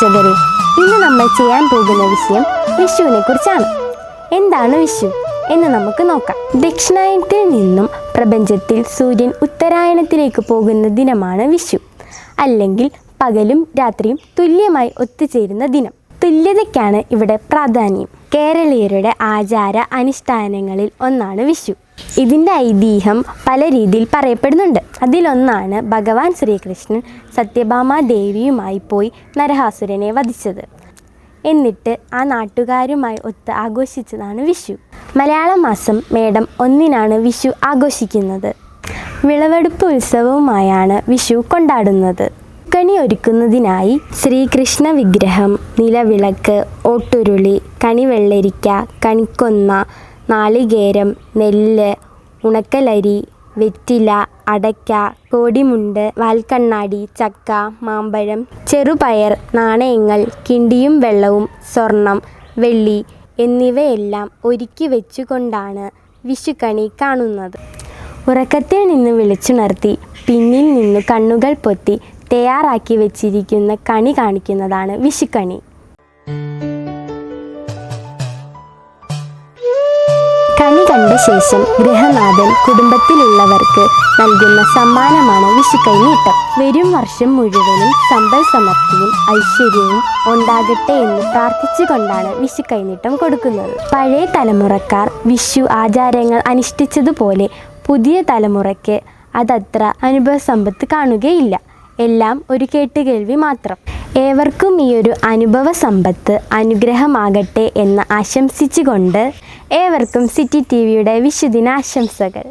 പ്രേക്ഷകരെ ഇന്ന് നമ്മൾ ചെയ്യാൻ പോകുന്ന വിഷയം വിഷുവിനെ കുറിച്ചാണ് എന്താണ് വിഷു എന്ന് നമുക്ക് നോക്കാം. ദക്ഷിണായനത്തിൽ നിന്നും പ്രപഞ്ചത്തിൽ സൂര്യൻ ഉത്തരായണത്തിലേക്ക് പോകുന്ന ദിനമാണ് വിഷു. അല്ലെങ്കിൽ പകലും രാത്രിയും തുല്യമായി ഒത്തുചേരുന്ന ദിനം. തുല്യതയ്ക്കാണ് ഇവിടെ പ്രാധാന്യം. കേരളീയരുടെ ആചാര അനുഷ്ഠാനങ്ങളിൽ ഒന്നാണ് വിഷു. ഇതിന്റെ ഐതിഹ്യം പല രീതിയിൽ പറയപ്പെടുന്നുണ്ട്. അതിലൊന്നാണ് ഭഗവാൻ ശ്രീകൃഷ്ണൻ സത്യഭാമ ദേവിയുമായി പോയി നരഹാസുരനെ വധിച്ചത്. എന്നിട്ട് ആ നാട്ടുകാരുമായി ഒത്ത് ആഘോഷിച്ചതാണ് വിഷു. മലയാള മാസം മേടം ഒന്നിനാണ് വിഷു ആഘോഷിക്കുന്നത്. വിളവെടുപ്പ് ഉത്സവവുമായാണ് വിഷു കൊണ്ടാടുന്നത്. കണി ഒരുക്കുന്നതിനായി ശ്രീകൃഷ്ണ വിഗ്രഹം നിലവിളക്ക് ഓട്ടുരുളി കണിവെള്ളരിക്ക കണിക്കൊന്ന നാളികേരം നെല്ല് ഉണക്കലരി വെറ്റില അടയ്ക്ക കോടിമുണ്ട് വാൽക്കണ്ണാടി ചക്ക മാമ്പഴം ചെറുപയർ നാണയങ്ങൾ കിണ്ടിയും വെള്ളവും സ്വർണം വെള്ളി എന്നിവയെല്ലാം ഒരുക്കി വെച്ചുകൊണ്ടാണ് വിഷുക്കണി കാണുന്നത്. ഉറക്കത്തിൽ നിന്ന് വിളിച്ചുണർത്തി പിന്നിൽ നിന്ന് കണ്ണുകൾ പൊത്തി തയ്യാറാക്കി വെച്ചിരിക്കുന്ന കണി കാണിക്കുന്നതാണ് വിഷുക്കണി. കണി കണ്ട ശേഷം ഗൃഹനാഥൻ കുടുംബത്തിലുള്ളവർക്ക് നൽകുന്ന സമ്മാനമാണ് വിഷുക്കൈനീട്ടം വരും വർഷം മുഴുവനും സമ്പൽ സമൃദ്ധിയും ഐശ്വര്യവും ഉണ്ടാകട്ടെ എന്ന് പ്രാർത്ഥിച്ചുകൊണ്ടാണ് വിഷു കൈനീട്ടം കൊടുക്കുന്നത്. പഴയ തലമുറക്കാർ വിഷു ആചാരങ്ങൾ അനുഷ്ഠിച്ചതുപോലെ പുതിയ തലമുറയ്ക്ക് അതത്ര അനുഭവ സമ്പത്ത് കാണുകയില്ല. എല്ലാം ഒരു കേട്ടുകേൾവി മാത്രം. ഏവർക്കും ഈ ഒരു അനുഭവ സമ്പത്ത് അനുഗ്രഹമാകട്ടെ എന്ന് ആശംസിച്ചുകൊണ്ട് ഏവർക്കും സിറ്റി ടി വിയുടെ വിശുദിന ആശംസകൾ